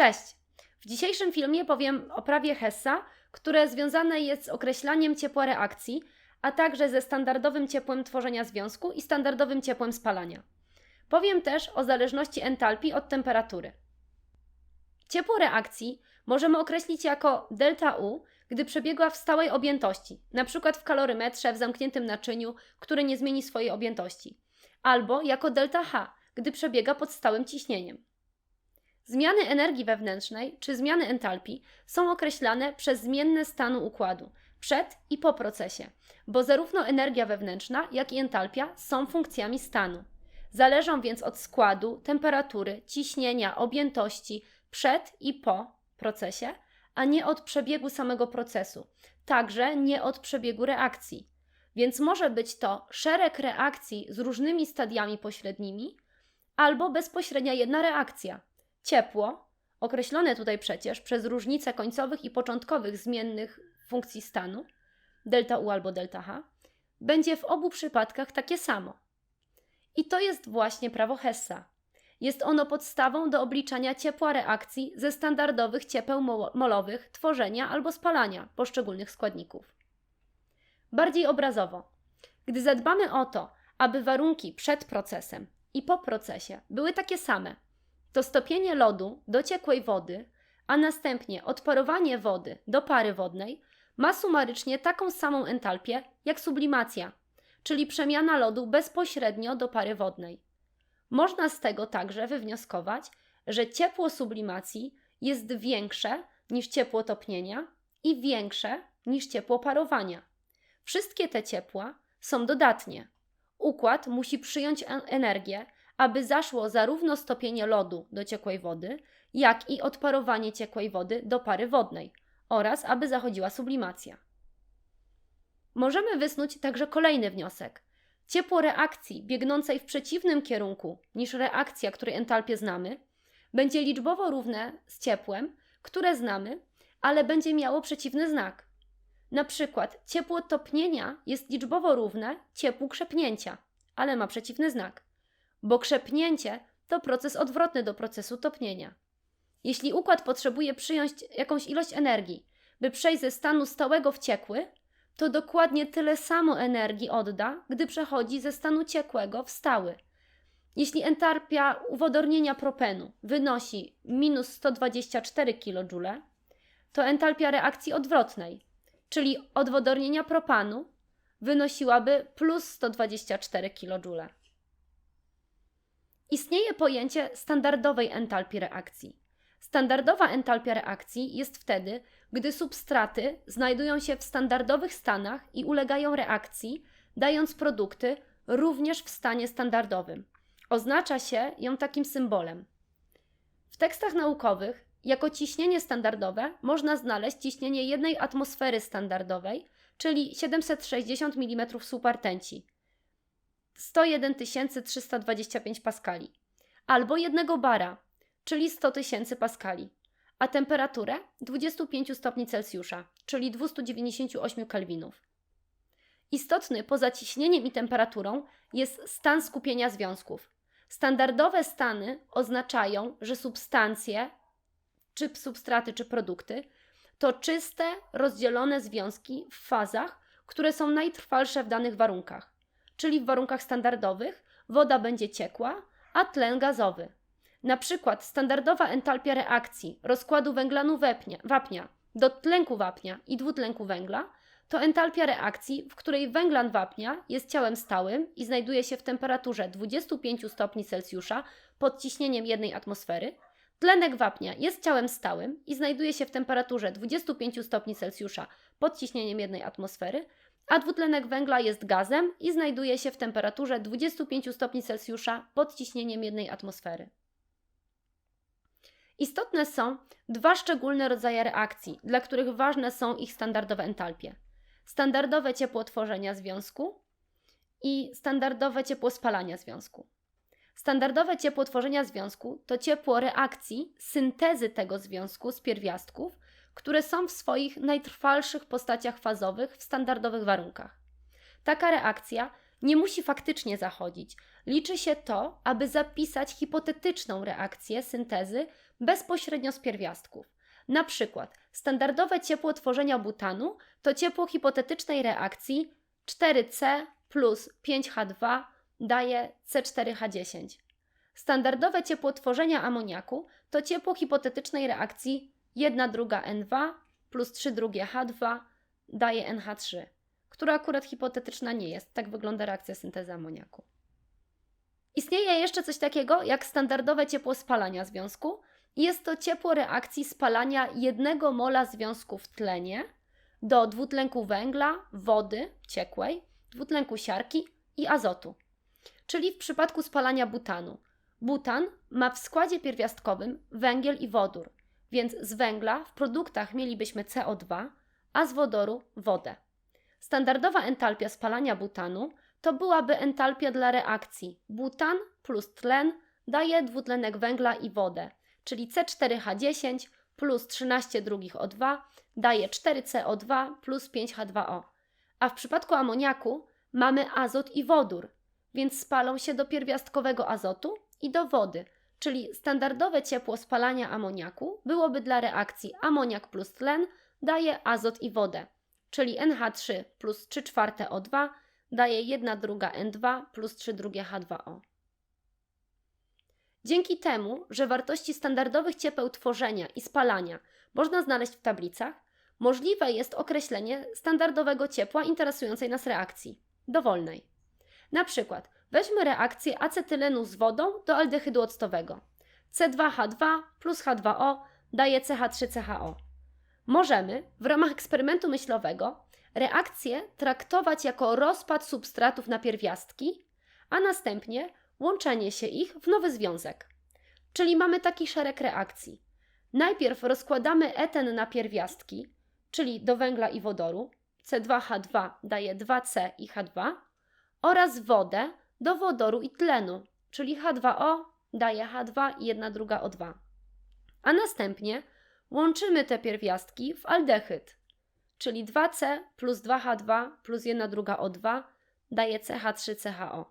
Cześć! W dzisiejszym filmie powiem o prawie Hessa, które związane jest z określaniem ciepła reakcji, a także ze standardowym ciepłem tworzenia związku i standardowym ciepłem spalania. Powiem też o zależności entalpii od temperatury. Ciepło reakcji możemy określić jako delta U, gdy przebiegła w stałej objętości, np. w kalorymetrze w zamkniętym naczyniu, które nie zmieni swojej objętości, albo jako delta H, gdy przebiega pod stałym ciśnieniem. Zmiany energii wewnętrznej czy zmiany entalpii są określane przez zmienne stanu układu przed i po procesie, bo zarówno energia wewnętrzna, jak i entalpia są funkcjami stanu. Zależą więc od składu, temperatury, ciśnienia, objętości przed i po procesie, a nie od przebiegu samego procesu, także nie od przebiegu reakcji. Więc może być to szereg reakcji z różnymi stadiami pośrednimi, albo bezpośrednia jedna reakcja. Ciepło, określone tutaj przecież przez różnice końcowych i początkowych zmiennych funkcji stanu, delta U albo delta H, będzie w obu przypadkach takie samo. I to jest właśnie prawo Hessa. Jest ono podstawą do obliczania ciepła reakcji ze standardowych ciepeł molowych tworzenia albo spalania poszczególnych składników. Bardziej obrazowo. Gdy zadbamy o to, aby warunki przed procesem i po procesie były takie same, to stopienie lodu do ciekłej wody, a następnie odparowanie wody do pary wodnej ma sumarycznie taką samą entalpię jak sublimacja, czyli przemiana lodu bezpośrednio do pary wodnej. Można z tego także wywnioskować, że ciepło sublimacji jest większe niż ciepło topnienia i większe niż ciepło parowania. Wszystkie te ciepła są dodatnie. Układ musi przyjąć energię, aby zaszło zarówno stopienie lodu do ciekłej wody, jak i odparowanie ciekłej wody do pary wodnej oraz aby zachodziła sublimacja. Możemy wysnuć także kolejny wniosek. Ciepło reakcji biegnącej w przeciwnym kierunku niż reakcja, której entalpię znamy, będzie liczbowo równe z ciepłem, które znamy, ale będzie miało przeciwny znak. Na przykład ciepło topnienia jest liczbowo równe ciepłu krzepnięcia, ale ma przeciwny znak bo krzepnięcie to proces odwrotny do procesu topnienia. Jeśli układ potrzebuje przyjąć jakąś ilość energii, by przejść ze stanu stałego w ciekły, to dokładnie tyle samo energii odda, gdy przechodzi ze stanu ciekłego w stały. Jeśli entalpia uwodornienia propenu wynosi minus 124 kJ, to entalpia reakcji odwrotnej, czyli odwodornienia propanu, wynosiłaby plus 124 kJ. Istnieje pojęcie standardowej entalpii reakcji. Standardowa entalpia reakcji jest wtedy, gdy substraty znajdują się w standardowych stanach i ulegają reakcji, dając produkty również w stanie standardowym. Oznacza się ją takim symbolem. W tekstach naukowych jako ciśnienie standardowe można znaleźć ciśnienie jednej atmosfery standardowej, czyli 760 mm supertenci, 101 325 paskali, albo jednego bara, czyli 100 tysięcy paskali, a temperaturę 25 stopni Celsjusza, czyli 298 kelwinów. Istotny poza ciśnieniem i temperaturą jest stan skupienia związków. Standardowe stany oznaczają, że substancje, czy substraty, czy produkty, to czyste, rozdzielone związki w fazach, które są najtrwalsze w danych warunkach czyli w warunkach standardowych woda będzie ciekła, a tlen gazowy. Na przykład standardowa entalpia reakcji rozkładu węglanu wapnia, wapnia do tlenku wapnia i dwutlenku węgla to entalpia reakcji, w której węglan wapnia jest ciałem stałym i znajduje się w temperaturze 25 stopni Celsjusza pod ciśnieniem jednej atmosfery. Tlenek wapnia jest ciałem stałym i znajduje się w temperaturze 25 stopni Celsjusza pod ciśnieniem jednej atmosfery, a dwutlenek węgla jest gazem i znajduje się w temperaturze 25 stopni Celsjusza pod ciśnieniem jednej atmosfery. Istotne są dwa szczególne rodzaje reakcji, dla których ważne są ich standardowe entalpie. Standardowe ciepło tworzenia związku i standardowe ciepło spalania związku. Standardowe ciepło tworzenia związku to ciepło reakcji syntezy tego związku z pierwiastków które są w swoich najtrwalszych postaciach fazowych w standardowych warunkach. Taka reakcja nie musi faktycznie zachodzić. Liczy się to, aby zapisać hipotetyczną reakcję syntezy bezpośrednio z pierwiastków. Na przykład standardowe ciepło tworzenia butanu to ciepło hipotetycznej reakcji 4C plus 5H2 daje C4H10. Standardowe ciepło tworzenia amoniaku to ciepło hipotetycznej reakcji 1 druga N2 plus 3 drugie H2 daje NH3, która akurat hipotetyczna nie jest. Tak wygląda reakcja syntezy amoniaku. Istnieje jeszcze coś takiego jak standardowe ciepło spalania związku. Jest to ciepło reakcji spalania jednego mola związku w tlenie do dwutlenku węgla, wody ciekłej, dwutlenku siarki i azotu. Czyli w przypadku spalania butanu. Butan ma w składzie pierwiastkowym węgiel i wodór, więc z węgla w produktach mielibyśmy CO2, a z wodoru wodę. Standardowa entalpia spalania butanu to byłaby entalpia dla reakcji butan plus tlen daje dwutlenek węgla i wodę, czyli C4H10 plus 13 drugich O2 daje 4CO2 plus 5H2O. A w przypadku amoniaku mamy azot i wodór, więc spalą się do pierwiastkowego azotu i do wody, czyli standardowe ciepło spalania amoniaku byłoby dla reakcji amoniak plus tlen daje azot i wodę, czyli NH3 plus 3 czwarte O2 daje 1 druga N2 plus 3 drugie H2O. Dzięki temu, że wartości standardowych ciepeł tworzenia i spalania można znaleźć w tablicach, możliwe jest określenie standardowego ciepła interesującej nas reakcji dowolnej. Na przykład weźmy reakcję acetylenu z wodą do aldehydu octowego. C2H2 plus H2O daje CH3CHO. Możemy w ramach eksperymentu myślowego reakcję traktować jako rozpad substratów na pierwiastki, a następnie łączenie się ich w nowy związek. Czyli mamy taki szereg reakcji. Najpierw rozkładamy eten na pierwiastki, czyli do węgla i wodoru, C2H2 daje 2C i H2, oraz wodę do wodoru i tlenu, czyli H2O daje H2 i 1 druga O2. A następnie łączymy te pierwiastki w aldehyd, czyli 2C plus 2H2 plus 1 druga O2 daje CH3CHO.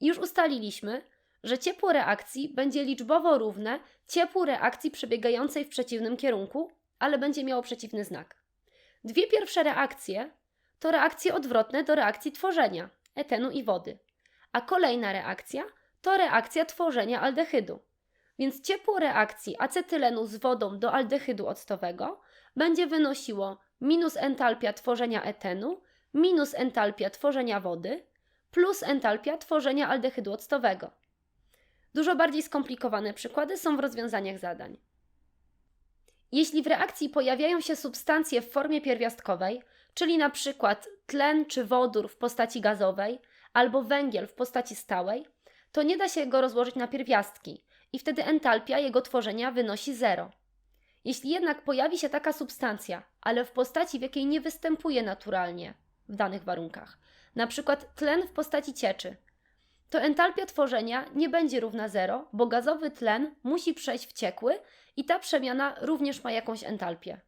I już ustaliliśmy, że ciepło reakcji będzie liczbowo równe ciepłu reakcji przebiegającej w przeciwnym kierunku, ale będzie miało przeciwny znak. Dwie pierwsze reakcje to reakcje odwrotne do reakcji tworzenia etenu i wody, a kolejna reakcja to reakcja tworzenia aldehydu. Więc ciepło reakcji acetylenu z wodą do aldehydu octowego będzie wynosiło minus entalpia tworzenia etenu minus entalpia tworzenia wody plus entalpia tworzenia aldehydu octowego. Dużo bardziej skomplikowane przykłady są w rozwiązaniach zadań. Jeśli w reakcji pojawiają się substancje w formie pierwiastkowej, czyli na przykład tlen czy wodór w postaci gazowej albo węgiel w postaci stałej, to nie da się go rozłożyć na pierwiastki i wtedy entalpia jego tworzenia wynosi zero. Jeśli jednak pojawi się taka substancja, ale w postaci, w jakiej nie występuje naturalnie w danych warunkach, na przykład tlen w postaci cieczy, to entalpia tworzenia nie będzie równa zero, bo gazowy tlen musi przejść w ciekły i ta przemiana również ma jakąś entalpię.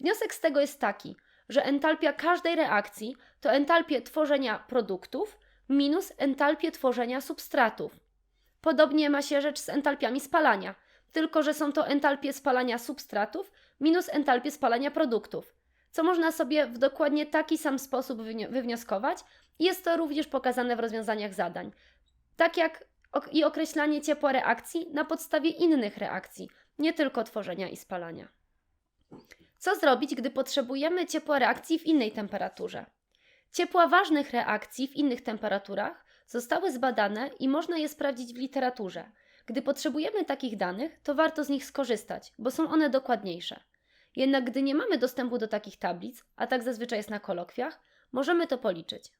Wniosek z tego jest taki, że entalpia każdej reakcji to entalpię tworzenia produktów minus entalpię tworzenia substratów. Podobnie ma się rzecz z entalpiami spalania, tylko że są to entalpie spalania substratów minus entalpie spalania produktów, co można sobie w dokładnie taki sam sposób wywnioskować jest to również pokazane w rozwiązaniach zadań. Tak jak i określanie ciepła reakcji na podstawie innych reakcji, nie tylko tworzenia i spalania. Co zrobić, gdy potrzebujemy ciepła reakcji w innej temperaturze? Ciepła ważnych reakcji w innych temperaturach zostały zbadane i można je sprawdzić w literaturze. Gdy potrzebujemy takich danych, to warto z nich skorzystać, bo są one dokładniejsze. Jednak gdy nie mamy dostępu do takich tablic, a tak zazwyczaj jest na kolokwiach, możemy to policzyć.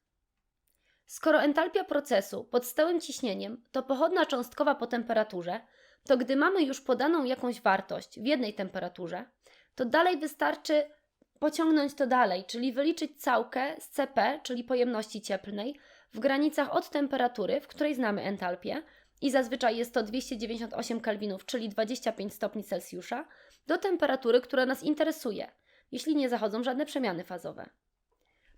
Skoro entalpia procesu pod stałym ciśnieniem to pochodna cząstkowa po temperaturze, to gdy mamy już podaną jakąś wartość w jednej temperaturze, to dalej wystarczy pociągnąć to dalej, czyli wyliczyć całkę z CP, czyli pojemności cieplnej, w granicach od temperatury, w której znamy entalpię, i zazwyczaj jest to 298 kelwinów, czyli 25 stopni Celsjusza, do temperatury, która nas interesuje, jeśli nie zachodzą żadne przemiany fazowe.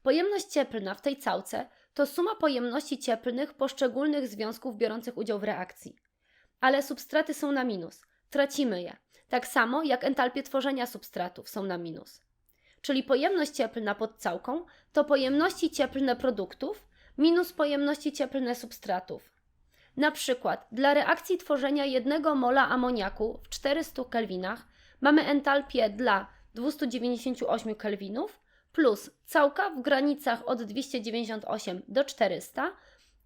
Pojemność cieplna w tej całce to suma pojemności cieplnych poszczególnych związków biorących udział w reakcji. ale substraty są na minus. Tracimy je. Tak samo jak entalpie tworzenia substratów są na minus. Czyli pojemność cieplna pod całką to pojemności cieplne produktów minus pojemności cieplne substratów. Na przykład dla reakcji tworzenia jednego mola amoniaku w 400 kelwinach mamy entalpię dla 298 kelwinów plus całka w granicach od 298 do 400,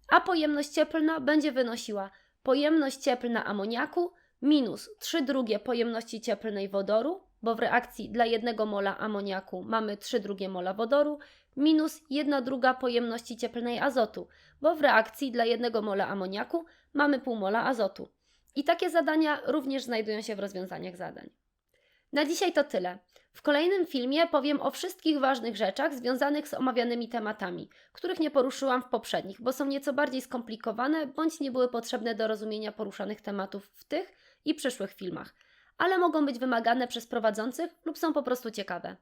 a pojemność cieplna będzie wynosiła pojemność cieplna amoniaku minus 3 drugie pojemności cieplnej wodoru, bo w reakcji dla jednego mola amoniaku mamy 3 drugie mola wodoru, minus 1 druga pojemności cieplnej azotu, bo w reakcji dla jednego mola amoniaku mamy pół mola azotu. I takie zadania również znajdują się w rozwiązaniach zadań. Na dzisiaj to tyle. W kolejnym filmie powiem o wszystkich ważnych rzeczach związanych z omawianymi tematami, których nie poruszyłam w poprzednich, bo są nieco bardziej skomplikowane bądź nie były potrzebne do rozumienia poruszanych tematów w tych i przyszłych filmach, ale mogą być wymagane przez prowadzących lub są po prostu ciekawe.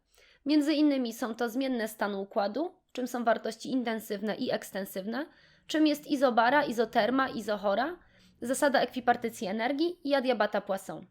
Między innymi są to zmienne stanu układu, czym są wartości intensywne i ekstensywne, czym jest izobara, izoterma, izochora, zasada ekwipartycji energii i adiabata Poisson.